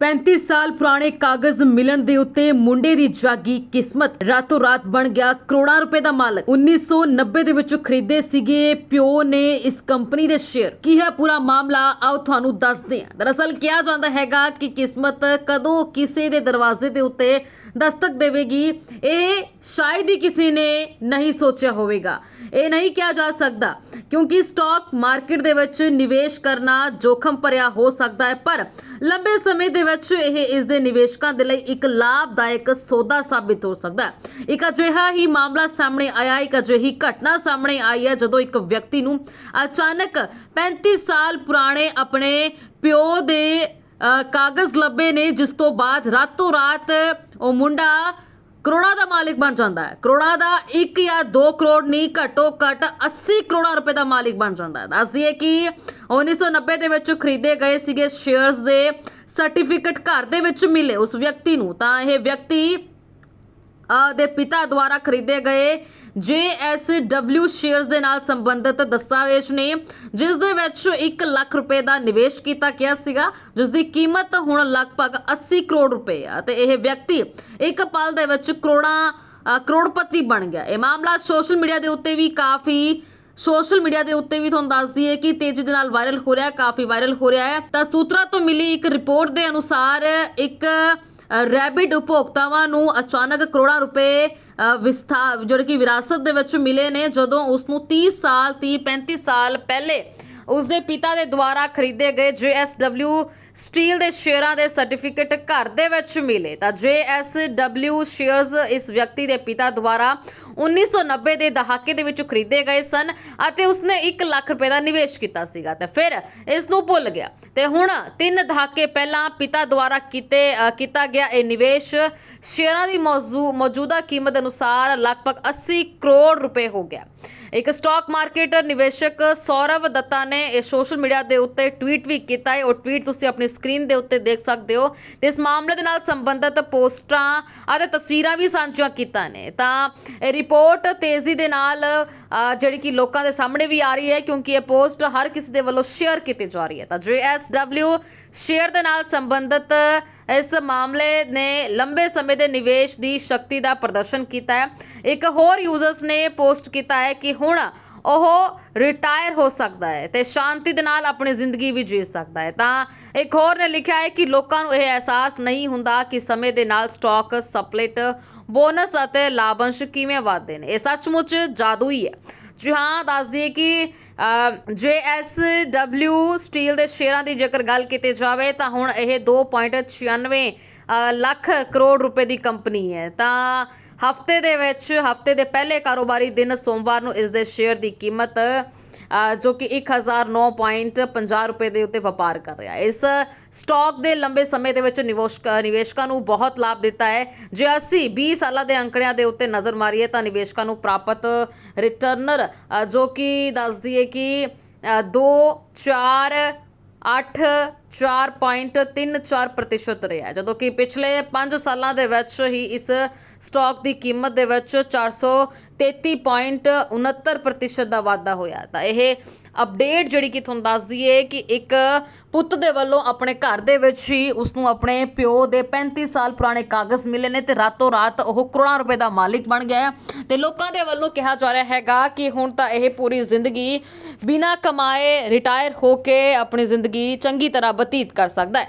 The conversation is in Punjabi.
35 ਸਾਲ ਪੁਰਾਣੇ ਕਾਗਜ਼ ਮਿਲਣ ਦੇ ਉੱਤੇ ਮੁੰਡੇ ਦੀ ਜਾਗੀ ਕਿਸਮਤ। ਰਾਤੋਂ ਰਾਤ ਬਣ ਗਿਆ ਕਰੋੜਾਂ ਰੁਪਏ ਦਾ ਮਾਲਕ। 1990 ਦੇ ਵਿੱਚ ਖਰੀਦੇ ਸੀਗੇ ਪਿਓ ਨੇ ਇਸ ਕੰਪਨੀ ਦੇ ਸ਼ੇਅਰ। ਕੀ ਹੈ ਪੂਰਾ ਮਾਮਲਾ? ਆਓ ਤੁਹਾਨੂੰ ਦੱਸਦੇ ਹਾਂ। ਦਰਅਸਲ ਕਿਹਾ ਜਾਂਦਾ ਹੈਗਾ ਕਿ ਕਿਸਮਤ ਕਦੋਂ ਕਿਸੇ ਦੇ ਦਰਵਾਜ਼ੇ ਦੇ ਉੱਤੇ ਦਸਤਕ ਦੇਵੇਗੀ। ਇਹ ਸ਼ਾਇਦ ਹੀ ਕਿਸੇ ਨੇ ਨਹੀਂ ਸੋਚਿਆ ਹੋਵੇਗਾ। ਇਹ ਨਹੀਂ ਕਿਹਾ ਜਾ ਸਕਦਾ, ਕਿਉਂਕਿ ਸਟਾਕ ਮਾਰਕੀਟ ਦੇ ਵਿੱਚ ਨਿਵੇਸ਼ ਕਰਨਾ ਜੋਖਮ ਭਰਿਆ ਹੋ ਸਕਦਾ ਹੈ, ਪਰ ਲੰਬੇ ਸਮੇਂ ਦੇ ਵਿੱਚ ਇਹ ਇਸ ਦੇ ਨਿਵੇਸ਼ਕਾਂ ਦੇ ਲਈ ਇੱਕ ਲਾਭਦਾਇਕ ਸੌਦਾ ਸਾਬਿਤ ਹੋ ਸਕਦਾ ਹੈ। ਇੱਕ ਅਜਿਹਾ ਹੀ ਮਾਮਲਾ ਸਾਹਮਣੇ ਆਇਆ, ਇੱਕ ਅਜਿਹੀ ਘਟਨਾ ਸਾਹਮਣੇ ਆਈ ਹੈ, ਜਦੋਂ ਇੱਕ ਵਿਅਕਤੀ ਨੂੰ ਅਚਾਨਕ 35 ਸਾਲ ਪੁਰਾਣੇ ਆਪਣੇ ਪਿਓ ਦੇ ਕਾਗਜ਼ ਲੱਭੇ ਨੇ, ਜਿਸ ਤੋਂ ਬਾਅਦ ਰਾਤੋਂ ਰਾਤ ਉਹ ਮੁੰਡਾ ਕਰੋੜਾਂ ਦਾ ਮਾਲਿਕ ਬਣ ਜਾਂਦਾ ਹੈ। ਕਰੋੜਾਂ ਦਾ 1 ਜਾਂ 2 ਕਰੋੜ ਨਹੀਂ, ਘੱਟੋ ਘੱਟ 80 ਕਰੋੜਾਂ ਰੁਪਏ ਦਾ ਮਾਲਿਕ ਬਣ ਜਾਂਦਾ ਹੈ। ਦੱਸ ਦਈਏ ਕਿ 1990 ਦੇ ਵਿੱਚ ਖਰੀਦੇ ਗਏ ਸੀਗੇ ਸ਼ੇਅਰਸ ਦੇ ਸਰਟੀਫਿਕੇਟ ਘਰ ਦੇ ਵਿੱਚ ਮਿਲੇ ਉਸ ਵਿਅਕਤੀ ਨੂੰ। ਤਾਂ ਇਹ ਵਿਅਕਤੀ ਦੇ ਪਿਤਾ ਦੁਆਰਾ ਖਰੀਦੇ ਗਏ JSW ਸ਼ੇਅਰਸ ਦੇ ਨਾਲ ਸੰਬੰਧਿਤ ਦਸਤਾਵੇਜ਼ ਨੇ, ਜਿਸ ਦੇ ਵਿੱਚ 1 ਲੱਖ ਰੁਪਏ ਦਾ ਨਿਵੇਸ਼ ਕੀਤਾ ਗਿਆ ਸੀਗਾ, ਜਿਸ ਦੀ ਕੀਮਤ ਹੁਣ ਲਗਭਗ 80 ਕਰੋੜ ਰੁਪਏ ਆ। ਤੇ ਇਹ ਵਿਅਕਤੀ ਇੱਕ ਪਲ ਦੇ ਵਿੱਚ ਕਰੋੜਾਂ ਕਰੋੜਪਤੀ ਬਣ ਗਿਆ। ਇਹ ਮਾਮਲਾ ਸੋਸ਼ਲ ਮੀਡੀਆ ਦੇ ਉੱਤੇ ਵੀ ਕਾਫੀ, ਸੋਸ਼ਲ ਮੀਡੀਆ ਦੇ ਉੱਤੇ ਵੀ ਤੁਹਾਨੂੰ ਦੱਸ ਦਈਏ ਕਿ ਤੇਜ਼ੀ ਦੇ ਨਾਲ ਵਾਇਰਲ ਹੋ ਰਿਹਾ, ਕਾਫੀ ਵਾਇਰਲ ਹੋ ਰਿਹਾ ਹੈ। ਤਾਂ ਸੂਤਰਾਂ ਤੋਂ ਮਿਲੀ ਇੱਕ ਰਿਪੋਰਟ ਦੇ ਅਨੁਸਾਰ ਇੱਕ ਰੈਬਿਟ ਉਪਭੋਗਤਾਵਾਂ ਨੂੰ ਅਚਾਨਕ ਕਰੋੜਾਂ ਰੁਪਏ ਅ, ਵਿਸਥਾ ਜਿਹੜੇ ਕਿ ਵਿਰਾਸਤ ਦੇ ਵਿੱਚ ਮਿਲੇ ਨੇ ਜਦੋਂ ਉਸ ਨੂੰ 30 ਸਾਲ 30 35 ਸਾਲ ਪਹਿਲੇ ਉਸ ਦੇ ਪਿਤਾ ਦੇ ਦੁਆਰਾ ਖਰੀਦੇ ਗਏ JSW ਸਟੀਲ ਦੇ ਸ਼ੇਅਰਾਂ ਦੇ ਸਰਟੀਫਿਕੇਟ ਘਰ ਦੇ ਵਿੱਚ ਮਿਲੇ। ਤਾਂ JSW ਸ਼ੇਅਰਸ ਇਸ ਵਿਅਕਤੀ ਦੇ ਪਿਤਾ ਦੁਆਰਾ 1990 ਦੇ ਦਹਾਕੇ ਦੇ ਵਿੱਚ ਖਰੀਦੇ ਗਏ ਸਨ ਅਤੇ ਉਸਨੇ 1 ਲੱਖ ਰੁਪਏ ਦਾ ਨਿਵੇਸ਼ ਕੀਤਾ ਸੀਗਾ ਤੇ ਫਿਰ ਇਸ ਨੂੰ ਭੁੱਲ ਗਿਆ। ਤੇ ਹੁਣ ਤਿੰਨ ਦਹਾਕੇ ਪਹਿਲਾਂ ਪਿਤਾ ਦੁਆਰਾ ਕੀਤੇ ਕੀਤਾ ਗਿਆ ਇਹ ਨਿਵੇਸ਼ ਸ਼ੇਅਰਾਂ ਦੀ ਮੌਜੂ, ਮੌਜੂਦਾ ਕੀਮਤ ਅਨੁਸਾਰ ਲਗਭਗ 80 ਕਰੋੜ ਰੁਪਏ ਹੋ ਗਿਆ। ਇੱਕ ਸਟਾਕ ਮਾਰਕੀਟ ਨਿਵੇਸ਼ਕ ਸੌਰਵ ਦੱਤਾ ਨੇ ਇਹ ਸੋਸ਼ਲ ਮੀਡੀਆ ਦੇ ਉੱਤੇ ਟਵੀਟ ਵੀ ਕੀਤਾ ਹੈ। ਉਹ ਟਵੀਟ ਤੁਸੀਂ ਆਪਣੀ ਸਕਰੀਨ ਦੇ ਉੱਤੇ ਦੇਖ ਸਕਦੇ ਹੋ ਤੇ ਇਸ ਮਾਮਲੇ ਦੇ ਨਾਲ ਸੰਬੰਧਿਤ ਪੋਸਟਰਾਂ ਅਤੇ ਤਸਵੀਰਾਂ ਵੀ ਸਾਂਝੀਆਂ ਕੀਤਾ ਨੇ। ਤਾਂ ਇਹ ਰਿਪੋਰਟ ਤੇਜ਼ੀ ਦੇ ਨਾਲ ਜਿਹੜੀ ਕਿ ਲੋਕਾਂ ਦੇ ਸਾਹਮਣੇ ਵੀ ਆ ਰਹੀ ਹੈ, ਕਿਉਂਕਿ ਇਹ ਪੋਸਟ ਹਰ ਕਿਸੇ ਦੇ ਵੱਲੋਂ ਸ਼ੇਅਰ ਕੀਤੀ ਜਾ ਰਹੀ ਹੈ। ਤਾਂ JSW ਸ਼ੇਅਰ ਦੇ ਨਾਲ ਸੰਬੰਧਿਤ ਇਸ ਮਾਮਲੇ ਨੇ ਲੰਬੇ ਸਮੇਂ ਦੇ ਨਿਵੇਸ਼ ਦੀ ਸ਼ਕਤੀ ਦਾ ਪ੍ਰਦਰਸ਼ਨ ਕੀਤਾ ਹੈ। ਇੱਕ ਹੋਰ ਯੂਜ਼ਰਸ ਨੇ ਪੋਸਟ ਕੀਤਾ ਹੈ ਕਿ ਹੁਣ ਉਹ ਰਿਟਾਇਰ ਹੋ ਸਕਦਾ ਹੈ ਤੇ ਸ਼ਾਂਤੀ ਦੇ ਨਾਲ ਆਪਣੀ ਜ਼ਿੰਦਗੀ ਵੀ ਜੀ ਸਕਦਾ ਹੈ। ਤਾਂ ਇੱਕ ਹੋਰ ਨੇ ਲਿਖਿਆ ਹੈ ਕਿ ਲੋਕਾਂ ਨੂੰ ਇਹ ਅਹਿਸਾਸ ਨਹੀਂ ਹੁੰਦਾ ਕਿ ਸਮੇਂ ਦੇ ਨਾਲ ਸਟਾਕ ਸਪਲਿਟ ਬੋਨਸ ਅਤੇ ਲਾਭੰਸ਼ ਕਿਵੇਂ ਵਧਦੇ ਨੇ। ਇਹ ਸੱਚਮੁੱਚ ਜਾਦੂ ਹੀ ਹੈ। ਜੀ ਹਾਂ ਦੱਸ ਦਈਏ ਕਿ JSW ਸਟੀਲ ਦੇ ਸ਼ੇਅਰਾਂ ਦੀ ਜੇਕਰ ਗੱਲ ਕੀਤੀ ਜਾਵੇ ਤਾਂ ਹੁਣ ਇਹ 2.96 ਅ, ਲੱਖ ਕਰੋੜ ਰੁਪਏ ਦੀ ਕੰਪਨੀ ਹੈ। ਤਾਂ ਹਫ਼ਤੇ ਦੇ ਵਿੱਚ, ਹਫ਼ਤੇ ਦੇ ਪਹਿਲੇ ਕਾਰੋਬਾਰੀ ਦਿਨ ਸੋਮਵਾਰ ਨੂੰ ਇਸ ਦੇ ਸ਼ੇਅਰ ਦੀ ਕੀਮਤ ਜੋ ਕਿ 1009.50 ਰੁਪਏ ਦੇ ਉੱਤੇ ਵਪਾਰ ਕਰ ਰਿਹਾ ਹੈ। ਇਸ ਸਟਾਕ ਦੇ ਲੰਬੇ ਸਮੇਂ ਦੇ ਵਿੱਚ ਨਿਵੇਸ਼ਕ ਨਿਵੇਸ਼ਕਾਂ ਨੂੰ ਬਹੁਤ ਲਾਭ ਦਿੱਤਾ ਹੈ। ਜੇ ਅਸੀਂ 20 ਸਾਲਾਂ ਦੇ ਅੰਕੜਿਆਂ ਦੇ ਉੱਤੇ ਨਜ਼ਰ ਮਾਰੀਏ ਤਾਂ ਨਿਵੇਸ਼ਕਾਂ ਨੂੰ ਪ੍ਰਾਪਤ ਰਿਟਰਨਰ ਜੋ ਕਿ ਦੱਸਦੀ ਹੈ ਕਿ 2 4 8 4.34% ਪ੍ਰਤੀਸ਼ਤ ਰਿਹਾ ਜਦੋਂ ਕਿ ਪਿਛਲੇ 5 ਸਾਲਾਂ ਦੇ ਵਿੱਚ ਹੀ ਇਸ ਸਟਾਕ ਦੀ ਕੀਮਤ ਦੇ ਵਿੱਚ 433.69% ਪ੍ਰਤੀਸ਼ਤ ਦਾ ਵਾਧਾ ਹੋਇਆ ਤਾਂ ਇਹ ਅਪਡੇਟ ਜਿਹੜੀ ਕਿ ਤੁਹਾਨੂੰ ਦੱਸ ਦਈਏ ਕਿ ਇੱਕ ਪੁੱਤ ਦੇ ਵੱਲੋਂ ਆਪਣੇ ਘਰ ਦੇ ਵਿੱਚ ਹੀ ਉਸ ਨੂੰ ਆਪਣੇ ਪਿਓ ਦੇ 35 ਸਾਲ ਪੁਰਾਣੇ ਕਾਗਜ਼ ਮਿਲੇ ਨੇ ਤੇ ਰਾਤੋਂ ਰਾਤ ਉਹ ਕਰੋੜਾਂ ਰੁਪਏ ਦਾ ਮਾਲਿਕ ਬਣ ਗਿਆ ਹੈ। ਤੇ ਲੋਕਾਂ ਦੇ ਵੱਲੋਂ ਕਿਹਾ ਜਾ ਰਿਹਾ ਹੈਗਾ ਕਿ ਹੁਣ ਤਾਂ ਇਹ ਪੂਰੀ ਜ਼ਿੰਦਗੀ ਬਿਨਾਂ ਕਮਾਏ ਰਿਟਾਇਰ ਹੋ ਕੇ ਆਪਣੀ ਜ਼ਿੰਦਗੀ ਚੰਗੀ ਤਰ੍ਹਾਂ ਬਤੀਤ ਕਰ ਸਕਦਾ ਹੈ।